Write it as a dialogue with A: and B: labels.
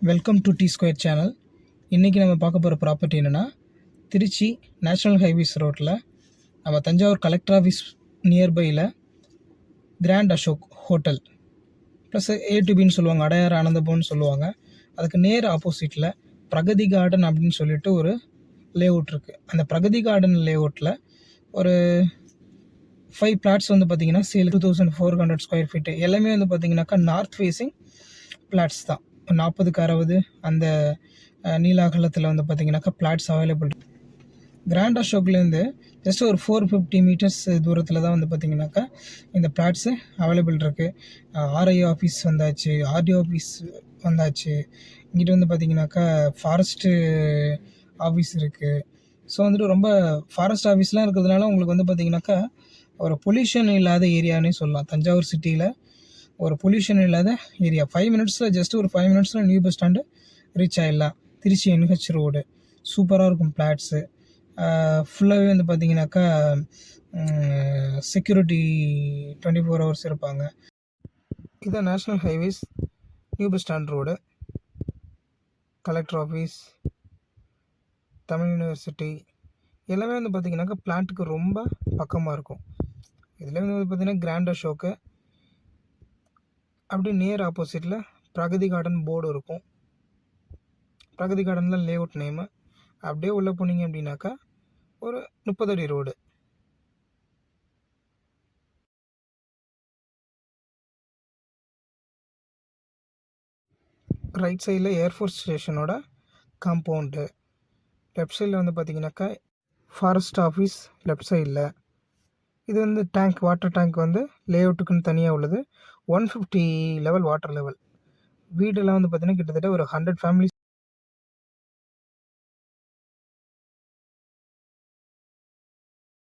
A: Welcome to T square channel இன்றைக்கி நம்ம பார்க்க போகிற ப்ராப்பர்ட்டி என்னென்னா திருச்சி நேஷ்னல் ஹைவேஸ் ரோட்டில் நம்ம Thanjavur collector office நியர்பையில் grand Ashok hotel plus A to பின்னு சொல்லுவாங்க அடையார் ஆனந்தபவன் சொல்லுவாங்க. அதுக்கு நேர் ஆப்போசிட்டில் பிரகதி கார்டன் அப்படின்னு சொல்லிட்டு ஒரு லேஅவுட் இருக்குது அந்த பிரகதி கார்டன் லேஅவுட்டில் ஒரு ஃபைவ் பிளாட்ஸ் வந்து பார்த்தீங்கன்னா sale two thousand four hundred square feet எல்லாமே வந்து பார்த்திங்கனாக்கா நார்த் ஃபேஸிங் பிளாட்ஸ் தான். நாற்பதுக்கு அறுபது அந்த நீலாகலத்தில் நீல அகலத்தில் வந்து பார்த்தீங்கன்னாக்கா பிளாட்ஸ் அவைலபிள் கிராண்ட் அசோக்லேருந்து ஜஸ்ட் ஒரு ஃபோர் ஃபிஃப்டி மீட்டர்ஸ் தூரத்தில் தான் வந்து பார்த்தீங்கன்னாக்கா இந்த பிளாட்ஸு அவைலபிள் இருக்குது ஆர்ஐ ஆஃபீஸ் வந்தாச்சு ஆர்டிஓ ஆஃபீஸ் வந்தாச்சு. இங்கிட்ட வந்து பார்த்தீங்கன்னாக்கா ஃபாரஸ்ட்டு ஆஃபீஸ் இருக்குது ஸோ வந்துட்டு ரொம்ப ஃபாரஸ்ட் ஆஃபீஸ்லாம் இருக்கிறதுனால உங்களுக்கு வந்து பார்த்தீங்கன்னாக்கா ஒரு பொல்யூஷன் இல்லாத ஏரியானே சொல்லலாம். தஞ்சாவூர் சிட்டியில் ஒரு பொல்யூஷன் இல்லாத ஏரியா ஃபைவ் மினிட்ஸில் ஜஸ்ட் ஒரு ஃபைவ் மினிட்ஸில் நியூ பஸ் ஸ்டாண்டு ரீச் ஆகிடலாம் திருச்சி என்ஹெச் ரோடு சூப்பராக இருக்கும் பிளாட்ஸு ஃபுல்லாகவே வந்து பார்த்தீங்கன்னாக்கா செக்யூரிட்டி டுவெண்ட்டி ஃபோர் ஹவர்ஸ் இருப்பாங்க. இதான் national highways new bus stand road collector office Tamil university எல்லாமே வந்து பார்த்தீங்கன்னாக்கா பிளான்ட்டுக்கு ரொம்ப பக்கமாக இருக்கும். இதில் வந்து பார்த்தீங்கன்னா கிராண்ட் ஷோக்கு அப்படியே நேர் ஆப்போசிட்டில் பிரகதி கார்டன் போர்டு இருக்கும். பிரகதி கார்டனில் லேஅவுட் நேமு அப்படியே உள்ளே போனீங்க அப்படின்னாக்கா ஒரு முப்பது அடி ரோடு ரைட் சைடில் ஏர்ஃபோர்ஸ் ஸ்டேஷனோட காம்பவுண்டு லெஃப்ட் சைடில் வந்து பார்த்தீங்கன்னாக்கா ஃபாரஸ்ட் ஆஃபீஸ் லெஃப்ட் சைடில் இது வந்து டேங்க் வாட்டர் டேங்க் வந்து லேஅவுட்டுக்குன்னு தனியாக உள்ளது. One fifty level water level வீடெல்லாம் வந்து பார்த்திங்கன்னா கிட்டத்தட்ட ஒரு ஹண்ட்ரட் ஃபேமிலி